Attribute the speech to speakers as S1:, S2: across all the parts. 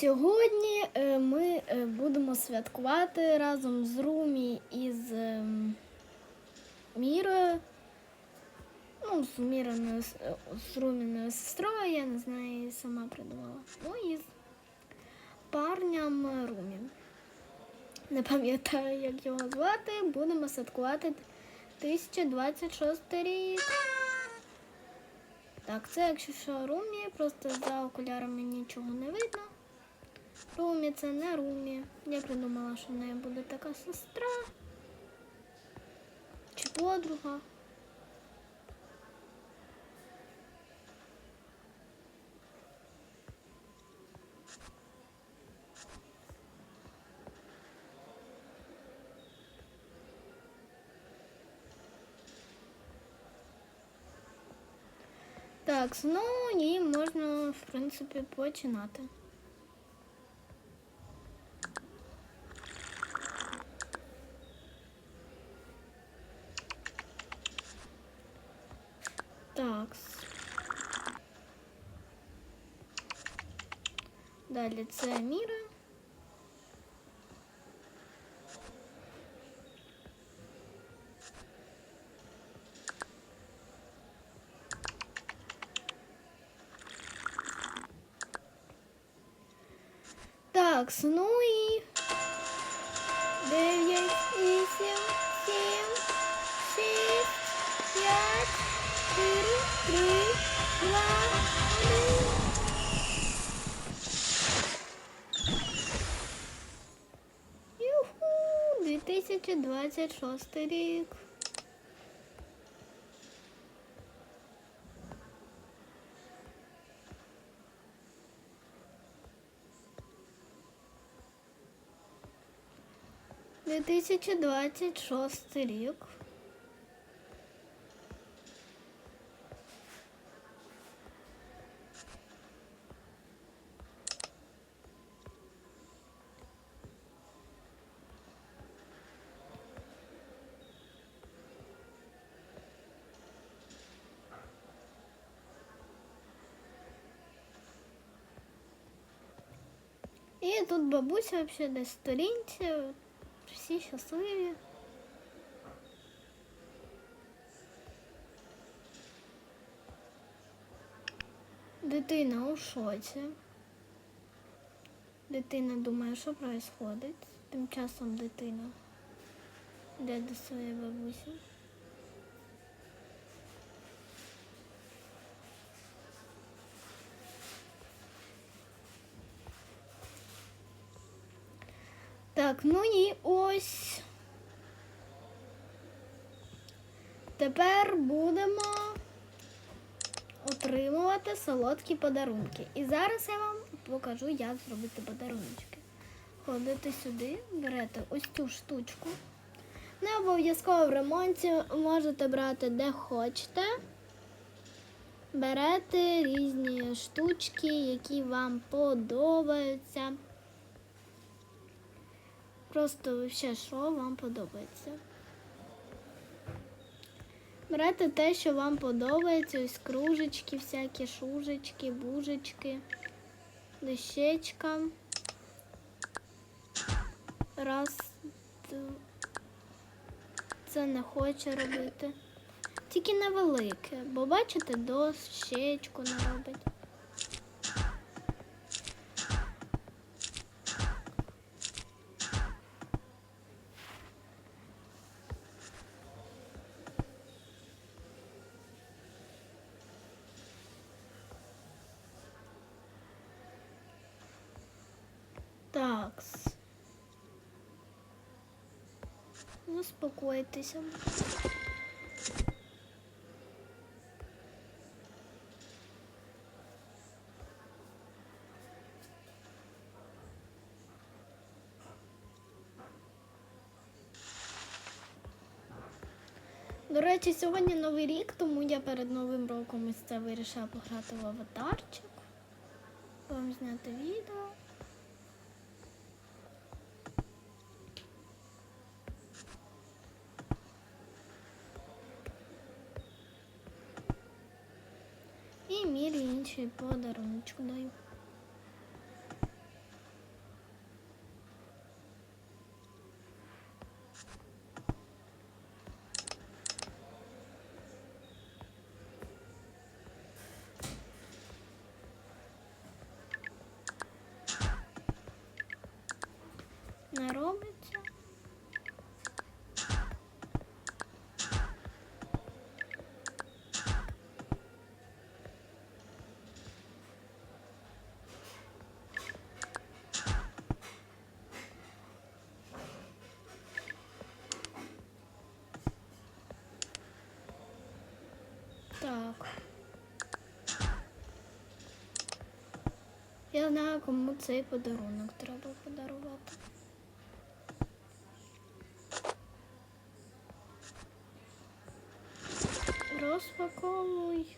S1: сьогодні е, ми е, будемо святкувати разом з Румі і з ем, Мірою. Ну, з Мірою, з, е, Руміною сестрою, я не знаю, сама придумала. Ну і з парням Румі. Не пам'ятаю, як його звати. Будемо святкувати 2026 рік. Так, це якщо що Румі, просто за окулярами нічого не видно. Румі це не Румі. Я придумала, що в неї буде така сестра. Чи подруга. Так, ну і можна, в принципі, починати. Далі це Міра. Так, ну і 2026 рік. Дві тисячі двадцять шостий рік. І тут бабуся взагалі десь сторінці, всі щасливі. Дитина у шоці. Дитина думає, що відбувається. Тим часом дитина йде до своєї бабусі. Так, ну і ось. Тепер будемо отримувати солодкі подарунки. І зараз я вам покажу, як зробити подарунки. Ходите сюди, берете ось цю штучку. Не обов'язково в ремонті можете брати де хочете. Берете різні штучки, які вам подобаються. Просто ще що вам подобається. Берете те, що вам подобається, ось кружечки, всякі шужечки, бужечки, дощечка. Раз, д- це не хоче робити. Тільки невелике, бо бачите, дощечку не робить. Такс. Успокойтеся. До речі, сьогодні новий рік, тому я перед новим роком ось це вирішила пограти в аватарчик. Вам зняти відео. мірі інші подаруночку даю. Не робиться. Я знаю, кому цей подарунок треба подарувати. Розпаковуй.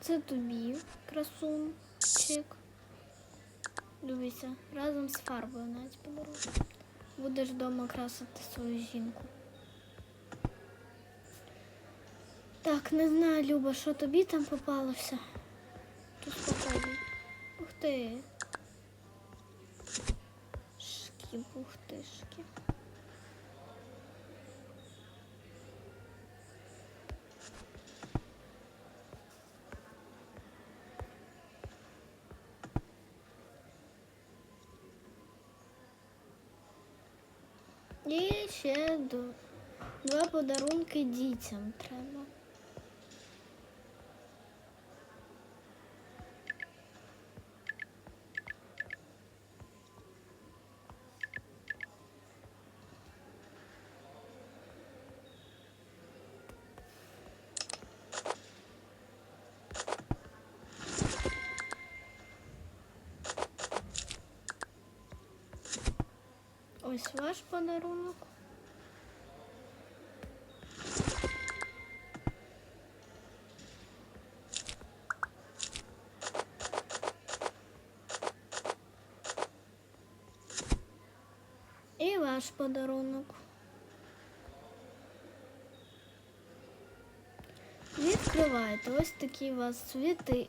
S1: Це тобі, красунчик. Дивися, разом з фарбою навіть подарунок. Будеш вдома красити свою жінку. Так, не знаю, Люба, що тобі там попалося. Тут спокійно. Ух ти. Шки-бухтишки. І ще до... два подарунки дітям треба. Ось ваш подарунок. І ваш подарунок. Відкривайте ось такі у вас цвіти.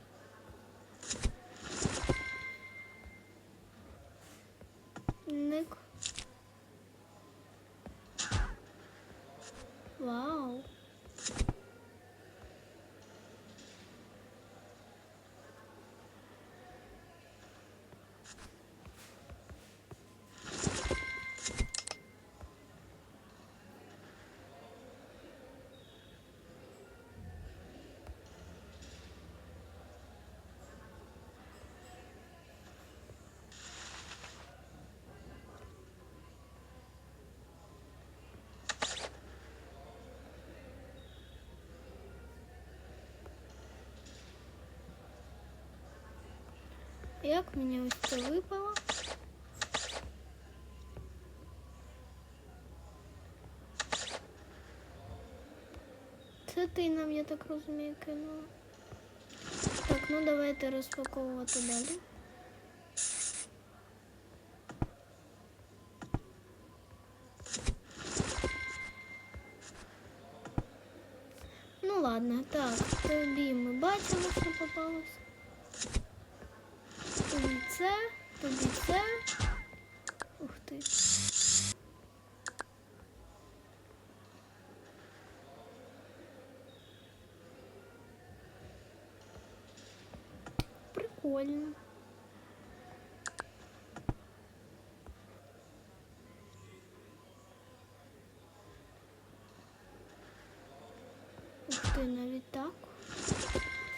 S1: Як мені ось це випало? Це ти нам, я так розумію, кинула. Так, ну давайте розпаковувати далі. Ну ладно, так, тобі ми бачимо, що попалося. Це, тобі це. Ух ти. Прикольно. Ух ти, навіть так.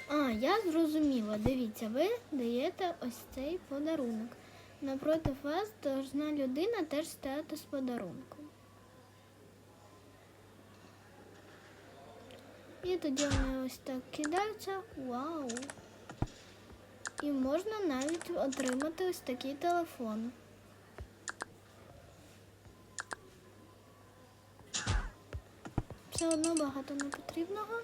S1: А, я зрозуміла. Дивіться, ви даєте ось цей подарунок. Напроти вас должна людина теж стояти з подарунком. І тоді вони ось так кидаються. Вау! І можна навіть отримати ось такий телефон. Все одно багато не потрібного.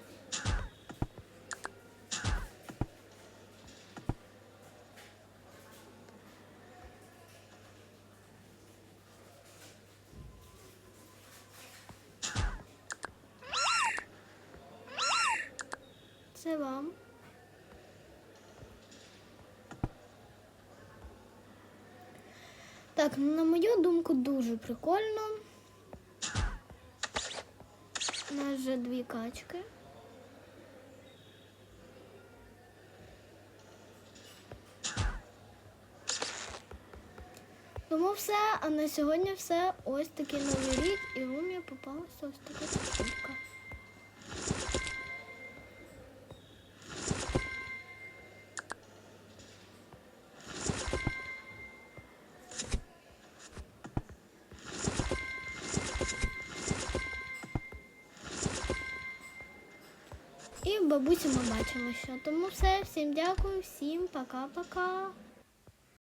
S1: devam. Так, на мою думку, дуже прикольно. У нас вже дві качки. Тому все, а на сьогодні все. Ось такий новий рік і в умі попалася ось така картинка. Бабусі ми бачимося. Тому все, всім дякую, всім пока-пока.